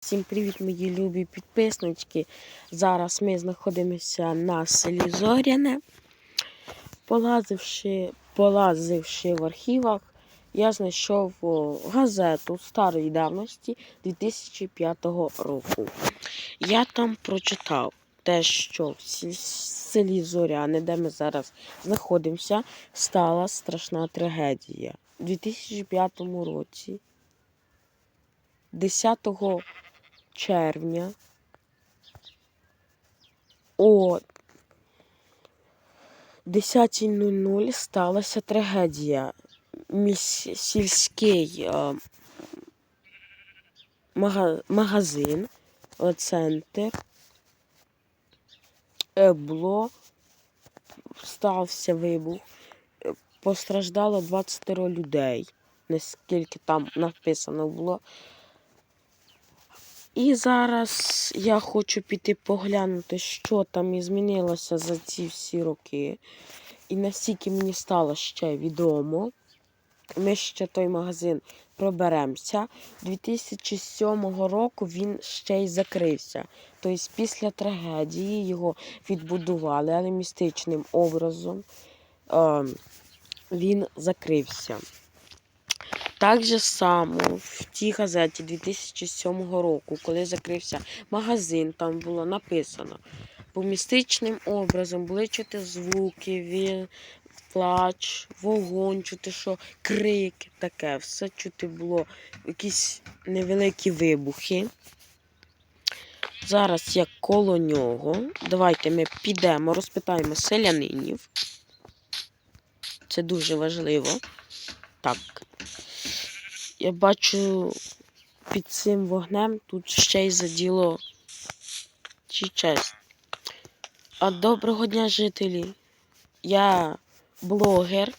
Всім привіт, мої любі підписнички. Зараз ми знаходимося на селі Зоряне. Полазивши, полазивши в архівах, я знайшов газету старої давності 2005 року. Я там прочитав те, що в селі Зоряне, де ми зараз знаходимося, стала страшна трагедія. У 2005 році, 10 червня о 10.00 сталася трагедія. Міс... Сільський е, мага... магазин, е, центр е, було стався вибух. Е, Постраждало 20 людей, наскільки там написано було. І зараз я хочу піти поглянути, що там і змінилося за ці всі роки. І наскільки мені стало ще відомо. Ми ще той магазин проберемося. 2007 року він ще й закрився. Тобто після трагедії його відбудували, але містичним образом е, він закрився. Так же само в тій газеті 2007 року, коли закрився магазин, там було написано, по містичним образом були чути звуки, він, плач, вогонь, чути, що крики, таке, все чути було, якісь невеликі вибухи. Зараз я коло нього. Давайте ми підемо, розпитаємо селянинів. Це дуже важливо. Так. Я бачу під цим вогнем тут ще й заділо чи честь. А доброго дня, жителі. Я блогер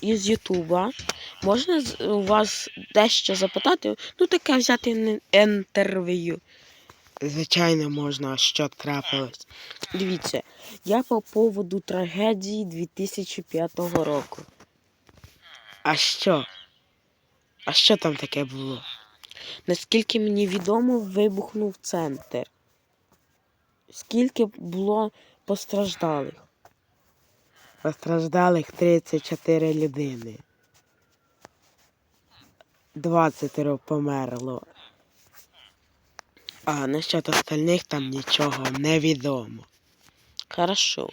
із Ютуба. Можна у вас дещо запитати? Ну, таке взяти інтерв'ю. Звичайно, можна, що трапилось. Дивіться, я по поводу трагедії 2005 року. А що? А що там таке було? Наскільки мені відомо, вибухнув центр. Скільки було постраждалих? Постраждалих 34 людини. 20 померло. А насчет остальних там нічого не відомо. Хорошо.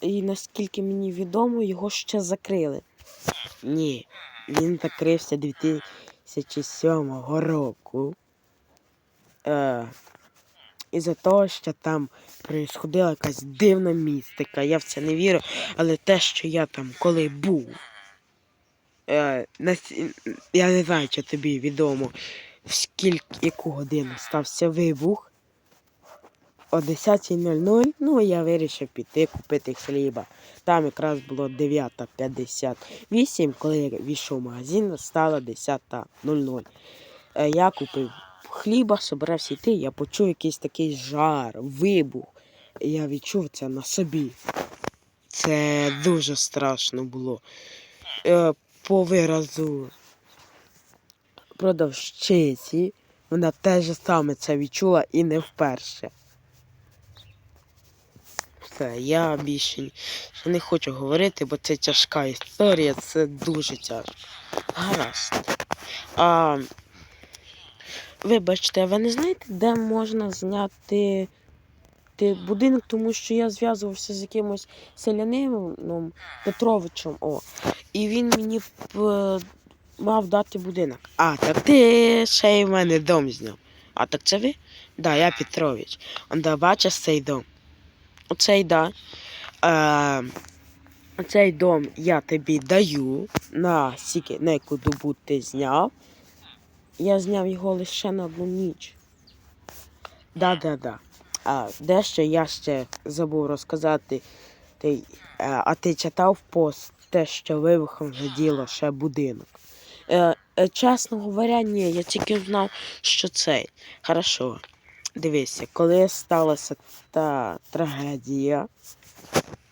І наскільки мені відомо, його ще закрили. Ні, він закрився 2007 року. Е, із-за того, що там происходила якась дивна містика. Я в це не вірю, але те, що я там коли був. Е, нас- я не знаю, чи тобі відомо, в скільки яку годину стався вибух. О 10.00, ну я вирішив піти купити хліба. Там якраз було 9.58, коли я війшов в магазин, стало 10.00. Е, Я купив хліба, собирався йти, я почув якийсь такий жар, вибух. Я відчув це на собі. Це дуже страшно було. Е, По виразу продавщиці, вона теж саме це відчула і не вперше. Все, я більше не хочу говорити, бо це тяжка історія, це дуже тяжко. Гаразд. А, вибачте, а ви не знаєте, де можна зняти ти будинок, тому що я зв'язувався з якимось селянином Петровичем. О, і він мені мав дати будинок. А, так ти ще й в мене дом зняв. А так це ви? Да, я Петрович. Он да бачиш цей дом. Оцей да. Е, цей дом я тобі даю на сіки, на яку добу ти зняв. Я зняв його лише на одну ніч. Да-да-да. А дещо я ще забув розказати. Ти, е, а ти читав пост те, що вибухом заділо ще будинок. Е, е, чесно говоря, ні, я тільки знав, що цей. Хорошо. Дивися, коли сталася та трагедія,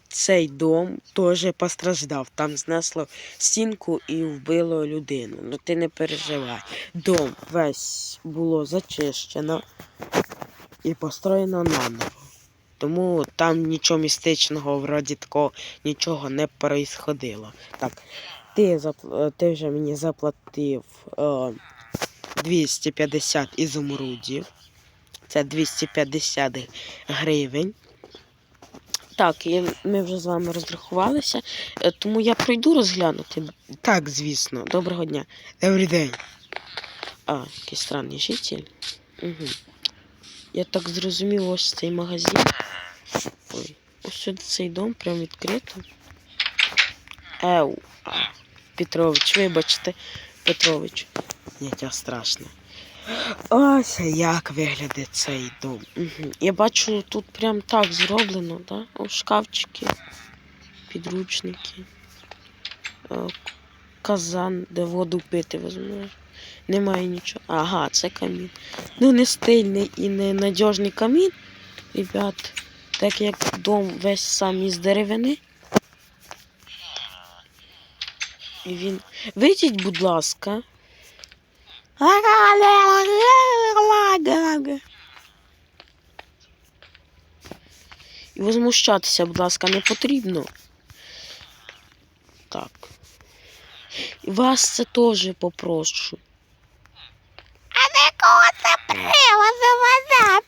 цей дом теж постраждав. Там знесло стінку і вбило людину. Ну ти не переживай. Дом весь було зачищено і построєно наново. Тому там нічого містичного, вроді такого, нічого не происходило. Так, ти, запл... ти вже мені заплатив е, 250 ізумрудів. Це 250 гривень. Так, ми вже з вами розрахувалися, е, тому я пройду розглянути. Так, звісно. Доброго дня. Добрий день. А, який странний житель. Угу. Я так зрозумів, ось цей магазин. Ой, ось сюди цей дом прям відкрито. Еу. Петрович, вибачте, Петрович. Нічого страшного. Ось як виглядає цей дом. Я бачу, тут прям так зроблено, да? О, шкафчики, підручники, е, казан, де воду пити возможно. Немає нічого. Ага, це камін. Ну, не стильний і не надіжний камін, ребят. Так як дом весь сам із деревини. І він. Вийдіть, будь ласка. І возмущатися, будь ласка, не потрібно. Так. І вас це теж попрошу. А не Кого це приводу вода?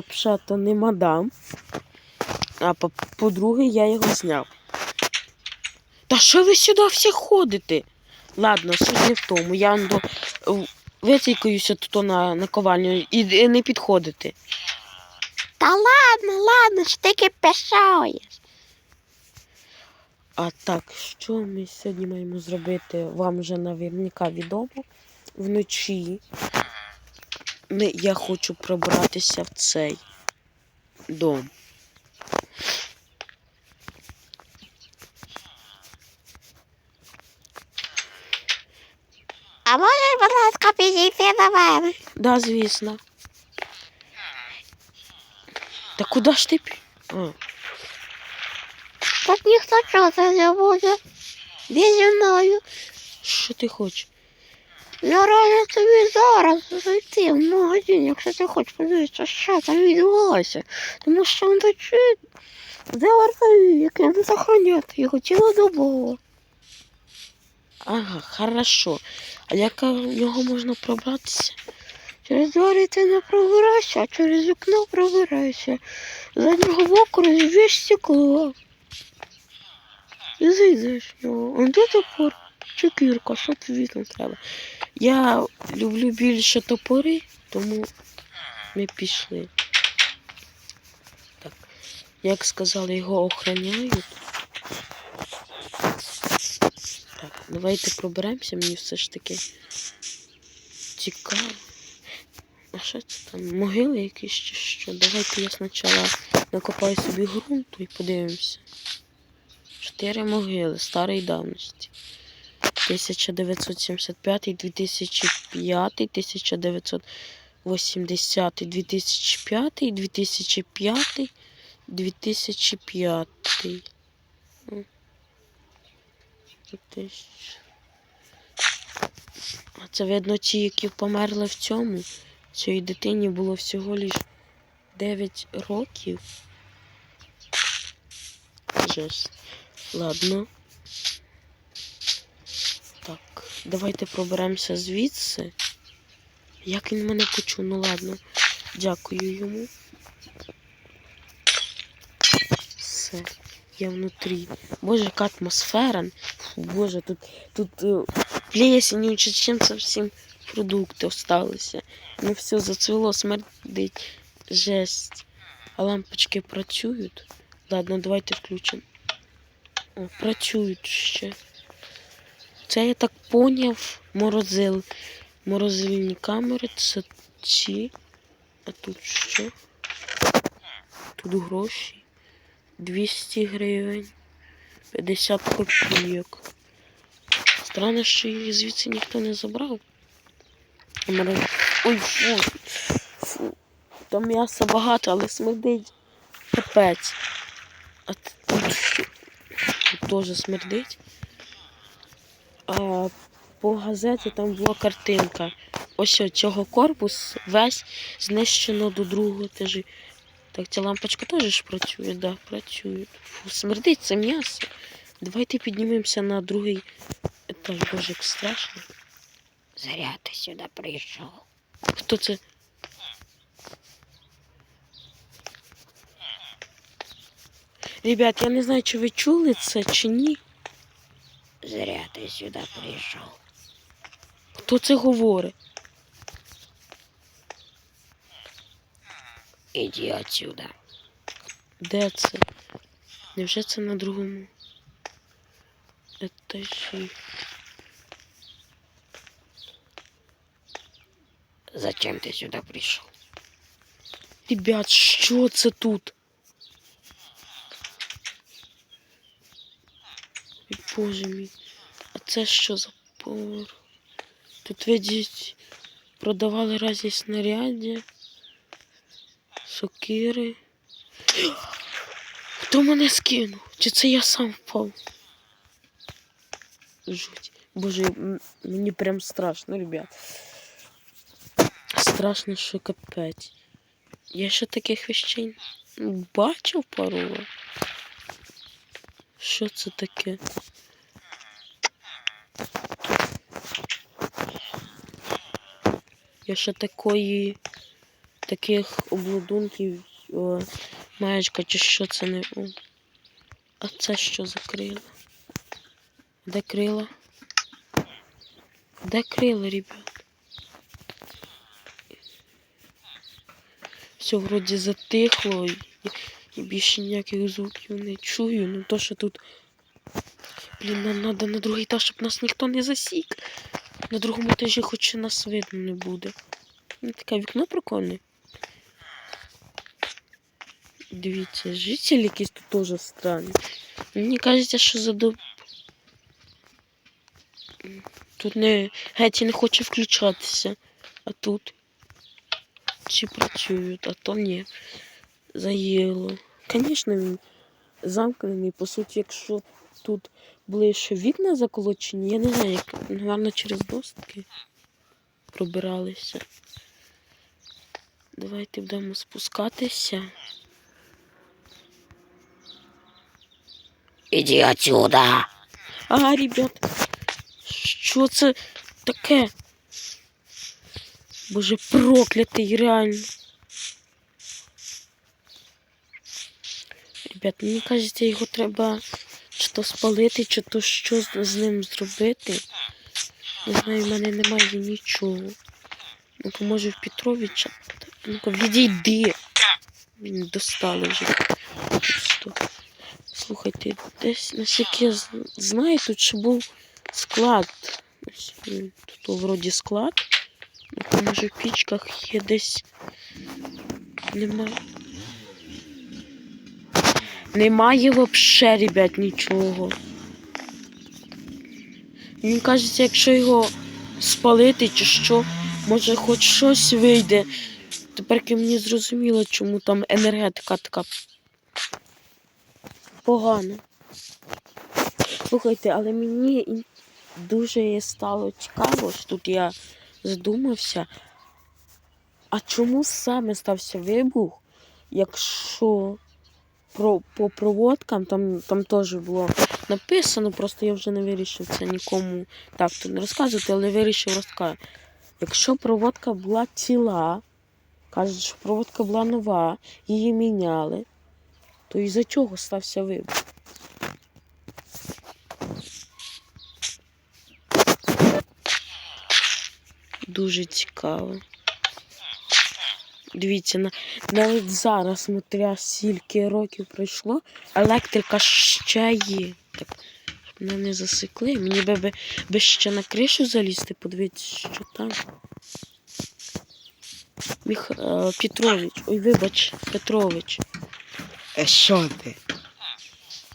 Взагалі-то не мадам. А по- по-друге, я його зняв. Та що ви сюди всі ходите? Ладно, суть не в тому. Я до... витікаюся тут на, на ковальню і, і не підходите. Та ладно, ладно, що ти кипішуєш. А так, що ми сьогодні маємо зробити? Вам вже наверняка відомо. Вночі ми, я хочу пробратися в цей дом. А можеш, будь ласка, підійти до мене? Да, звісно. Та куди ж ти? А, Тут ніхто чути не буде. Іди зі мною. що ти хочеш? Я раджу тобі зараз зайти в магазин, якщо ти хочеш подивитися, що там відбулося. Тому що вночі де вартові, яким захороняти його цілодобово. Ага, хорошо. А як нього можна пробратися? Через двері ти не пробираєшся, а через вікно пробираєшся. З заднього боку розб'єш стекло. І зайдеш в нього. А де топор? Чи кірка, що тобі там треба? Я люблю більше топори, тому ми пішли. Так. Як сказали, його охороняють. Так, давайте проберемося, мені все ж таки цікаво. А що це там? Могили якісь чи що? Давайте я спочатку накопаю собі ґрунту і подивимося. Чотири могили старої давності. 1975, 2005, 1980, 2005, 2005, 2005. 2000. А це видно ті, які померли в цьому. Цій дитині було всього лиш 9 років. Жесть. Ладно. Так, давайте проберемося звідси. Як він мене почув? Ну ладно. Дякую йому. Все, я внутрі. Боже, яка атмосфера. Фу, Боже, тут, тут е, плесень, чи чим совсем продукти осталися. Ну все, зацвіло, смердить. Жесть. А лампочки працюють. Ладно, давайте включимо. О, працюють ще. Це я так поняв, морозил. Морозильні камери, це ці. А тут що? Тут гроші. 200 гривень. 50 копійок. Странно, що їх звідси ніхто не забрав. Ой, фу. Фу. Там м'яса багато, але смердить. Капець. А т- теж смердить. А по газеті там була картинка. Ось цього корпус весь знищено до другого етажі. Так, ця лампочка теж працює, да, працює. Фу, смердить це м'ясо. Давайте піднімемося на другий етаж. Боже, як страшно. Зря ти сюди прийшов. Хто це? Ребят, я не знаю, чи ви чули це, чи ні. Зря ти сюди прийшов. Хто це говорить? Іди отсюда. Де це? Невже це на другому етажі? Зачем ти сюди прийшов? Ребят, що це тут? Боже мій. А це що за повар? Тут видіть, продавали разні снаряддя, сокири. Хто мене скинув? Чи це я сам впав? Жуть. Боже, мені прям страшно, ребят. Страшно, що капець. Я ще таких вещей бачив пару. Що це таке? Я ще такої таких обладунків маєчка чи що це не. А це що за крила? Де крила? Де крила, ребят? Все вроді затихло і, і більше ніяких звуків не чую. Ну то, що тут. Блін, нам треба на другий етаж, щоб нас ніхто не засік. На другому етажі хоч і нас видно не буде. Ну, таке вікно прикольне. Дивіться, жителі якісь тут теж странні. Мені кажеться, що задоб... Тут не геть не хоче включатися. А тут чи працюють, а то ні. Заїло. Звісно, він замкнений. По суті, якщо тут були ще вікна заколочені, я не знаю, як, напевно, через достки пробиралися. Давайте будемо спускатися. Іди отсюда. Ага, ребят, що це таке? Боже, проклятий, реально. Ребят, мені кажеться, його треба чи то спалити, чи то що з, з ним зробити. Не знаю, в мене немає нічого. Ну-ка, може в Петровича. Ну-ка, відійди. Він достали вже. Слухайте, десь наскільки я знаю, тут ще був склад. Тут вроді склад. Ну, може в пічках є десь. Нема. Немає вообще, ребят, нічого. Мені кажеться, якщо його спалити чи що, може хоч щось вийде. Тепер мені зрозуміло, чому там енергетика така погана. Слухайте, але мені дуже стало цікаво, що тут я задумався. А чому саме стався вибух, якщо про, по проводкам там, там теж було написано, просто я вже не вирішив це нікому так то не розказувати, але вирішив розказати. Якщо проводка була ціла, кажуть, що проводка була нова, її міняли, то із-за чого стався вибух? Дуже цікаво. Дивіться, навіть зараз, смотря скільки років пройшло, електрика ще є. Так, мене не засекли. Мені би, би, ще на кришу залізти, подивитися, що там. Міх... е, Петрович, ой, вибач, Петрович. Е, що ти?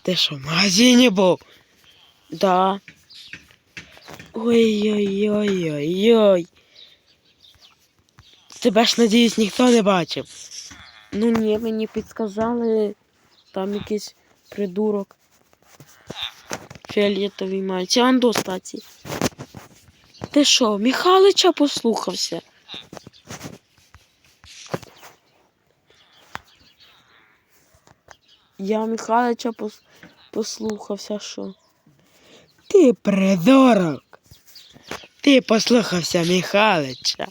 Ти що, в магазині був? Да. Ой-ой-ой-ой-ой. Тебе ж, надіюсь, ніхто не бачив. Ну ні, мені підказали там якийсь придурок. фіолетовий має. Андо, статі. Ти що, Михалича послухався? Я Михалича пос... послухався, що? Ти придурок. Ти послухався Михалича.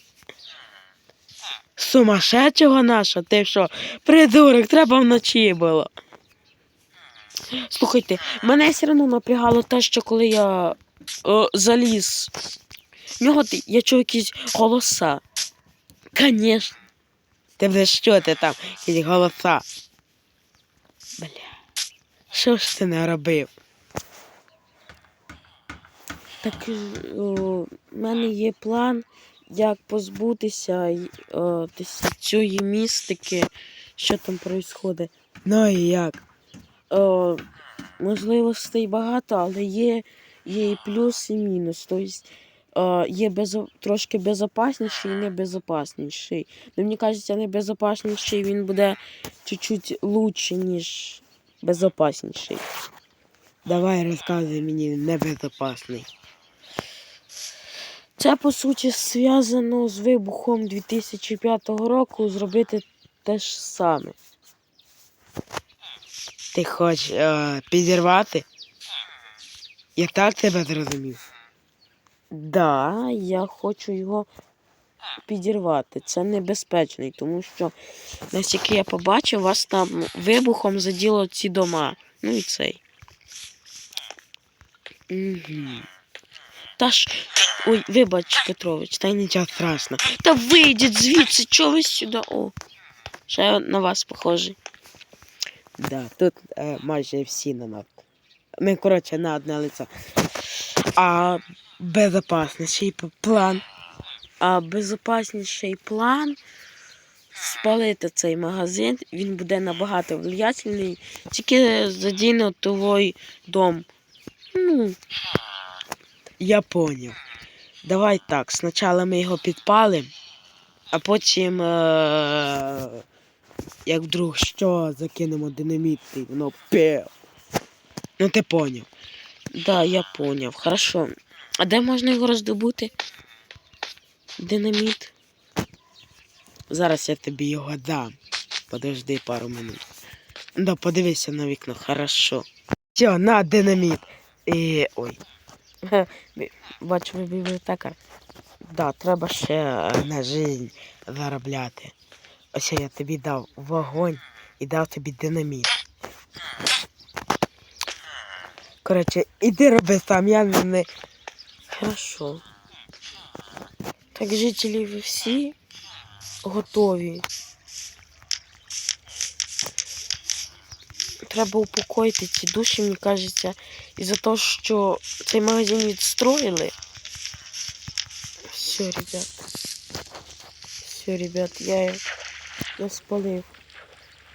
Сумасшедшого нашого, ти що, придурок, треба вночі було. Слухайте, мене все одно напрягало те, що коли я о, заліз. В нього я чув якісь голоса. Конечно. Ти будеш що ти там, якісь голоса. Бля. Що ж ти не робив? Так о, в мене є план, як позбутися о, десь цієї містики, що там відбувається. Ну і як? О, можливостей багато, але є, є і плюс, і мінус. Тобто є безо, трошки безопасніший і небезопасніший. Ну, мені кажеться, небезопасніший він буде чуть-чуть лучше, ніж безопасніший. Давай розказуй мені небезопасний. Це, по суті, зв'язано з вибухом 2005 року зробити те ж саме. Ти хочеш е, підірвати? Я так тебе зрозумів. Да, я хочу його підірвати. Це небезпечний, тому що, наскільки я побачив, вас там вибухом заділо ці дома. Ну і цей. Угу. Та ж. Ой, вибач, Петрович, та й не. Нічого страшного. Та вийдіть звідси, чого ви сюди? О. Ще на вас похожий. Да, тут е, майже всі на нас. Ми, коротше, на одне лице. А безопасніший план. А безопасніший план спалити цей магазин, він буде набагато влиятельний, тільки задіне твій дом. Ну, Я поняв. Давай так, спочатку ми його підпалимо, а потім, е- як вдруг що, закинемо динаміт і воно пів. Ну ти поняв. да, я поняв. Хорошо. А де можна його роздобути? Динаміт. Зараз я тобі його дам. Подожди пару минут. Да, подивися на вікно, хорошо. Все, на динаміт. І. ой. Бачу, ви бібліотекар. Да, треба ще е, на жизнь заробляти. Ось я тобі дав вогонь і дав тобі динаміт. Коротше, іди роби сам, я не. Хорошо. Так, жителі, ви всі готові. Треба упокоїти ці душі, мені кажеться, із-за того, що цей магазин відстроїли. Все, ребят. Все, ребят, я, я спалив.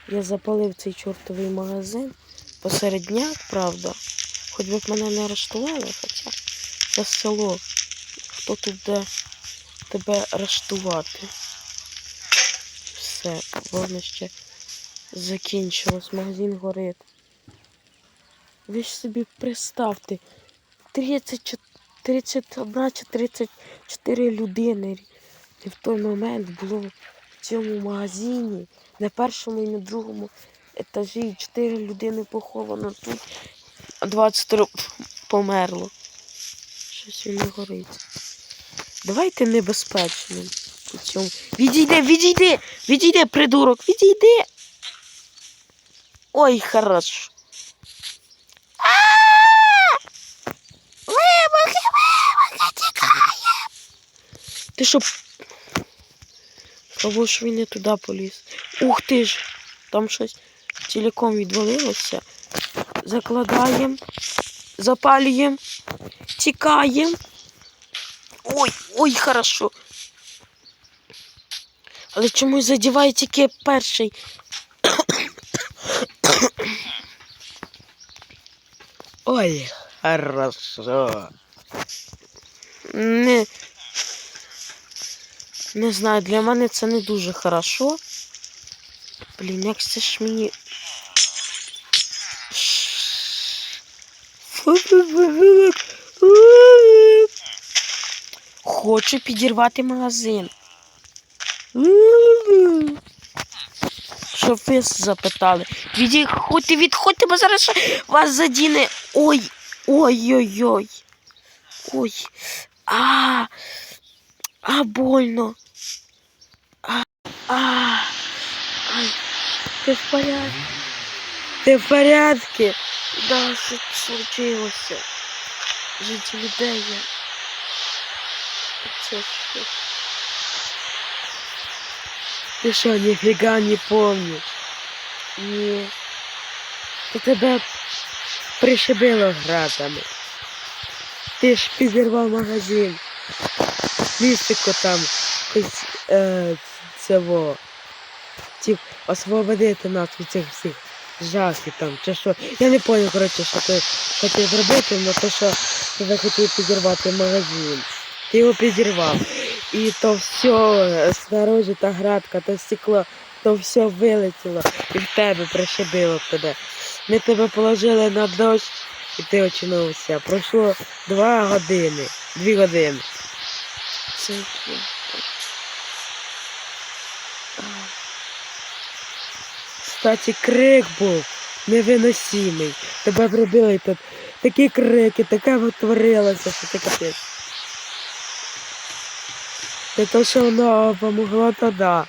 Я запалив цей чортовий магазин посеред дня, правда. Хоч би б мене не арештували, хоча це село. Хто тут де тебе арештувати? Все, вогнище закінчилось, магазин горить. Ви ж собі представте, 30, 31 чи 34 людини і в той момент було в цьому магазині, на першому і на другому етажі 4 людини поховано тут, а 23 померло. Щось він не горить. Давайте небезпечним у цьому. Відійди, відійди! Відійди, придурок, відійди! Ой, хорошо. Вибухи, вибухи, тікає! Ти що? Кого ж він не туди поліз? Ух ти ж! Там щось ціліком відвалилося. Закладаємо, запалюємо, тікаємо. Ой, ой, хорошо. Але чомусь задіває тільки перший. Ой, хорошо. Не, не знаю, для мене це не дуже хорошо. Блін, як це ж мені. Хочу підірвати магазин. Щоб ви запитали. Відходьте, відходьте, бо зараз вас задіне. Ой, ой-ой-ой. Ой. А, а больно. А, а, ай, ти в порядку? Ти в порядку? Да, що случилося? Жителі де я? Це що? Ти що, ніфіга не помниш? Ні. Тебе пришибило гратами. Ти ж підірвав магазин. Містико там е, цього. Тіп, освободити нас від цих всіх жахів там, чи що. Я не понял, коротше, що ти хотів зробити, але то, що ти захотів підірвати магазин. Ти його підірвав. І то все, снаружи та градка, то стекло, то все вилетіло і в тебе пришибило тебе. Ми тебе положили на дощ, і ти очинувся. Пройшло два години, дві години. Це Кстати, крик був невиносимий. Тебе вробили тут такі крики, таке витворилося, що ти капець. Те то, що воно помогло, то да.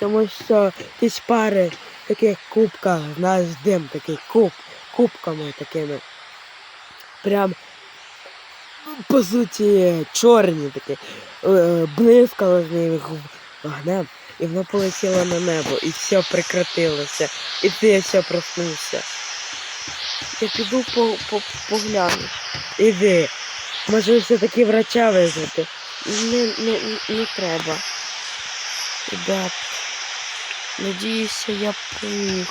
Тому що якісь пари таких кубках, знаєш, дим такий куб, кубками такими. Прям, по суті, чорні такі. Е, Блискало з них вогнем. І воно полетіло на небо, і все прекратилося. І ти все проснувся. Я піду по, по, погляну. Іди. Може все-таки врача визвати. Не, не, не треба. Ребят, надіюся, я поміг.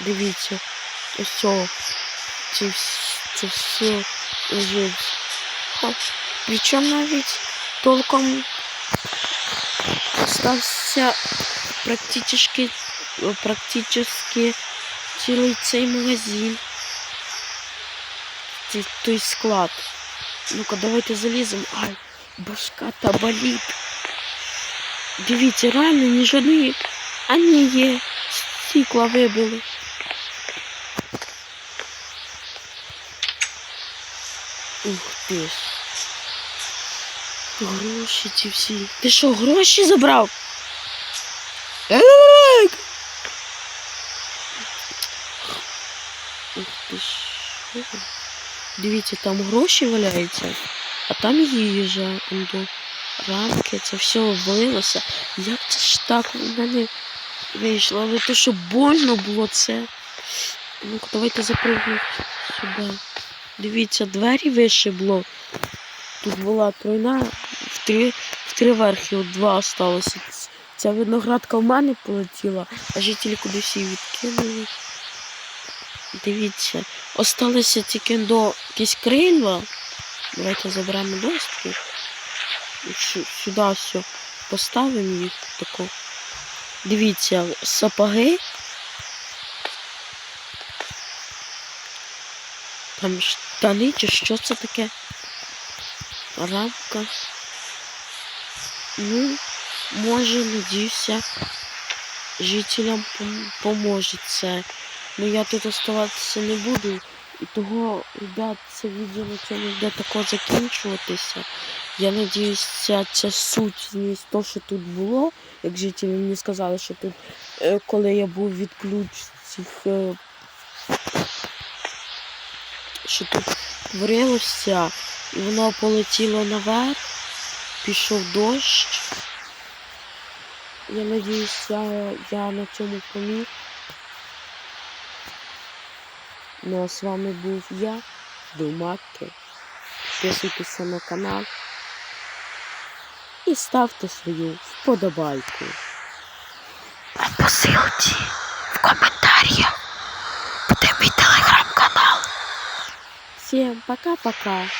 Дивіться, ось це, це все лежить. Ха, Причому навіть толком стався практично, практично цілий цей магазин. Ці- Той склад. Ну-ка, давайте заліземо. Ай, башка та болить. Дивіться, реально ні жодної. А ні, є. Стікла вибили. Ух ти ж. Гроші ці всі. Ти що, гроші забрав? Ек! Ух ти. Що? Дивіться, там гроші валяються, а там їжа, рамки, це все валилося. Як це ж так в мене вийшло? Але то, що больно було це. Ну, давайте запрыгнемо сюди. Дивіться, двері вишибло. Тут була тройна, три, в три верхи, от два осталося. Ця виноградка в мене полетіла, а жителі кудись її відкинули. Дивіться, осталося тільки до якісь крила. Давайте заберемо достки. Сю- Сюди все поставимо їх тако. Дивіться, сапоги. Там штани чи що це таке? Рамка. Ну, може, надіюся, жителям пом- поможе це. Ну я тут оставатися не буду. І того, ребят, це відео на цьому буде тако закінчуватися. Я надіюсь, ця, ця сутність, то, що тут було, як жителі мені сказали, що тут, е, коли я був відключ цих, е, що тут творилося, і воно полетіло наверх, пішов дощ. Я надіюсь, я, я на цьому поміг. Ну а з вами був я, Думаки. Підписуйтеся на канал і ставте свою вподобайку. А посилці в коментарях буде мій телеграм-канал. Всім пока-пока.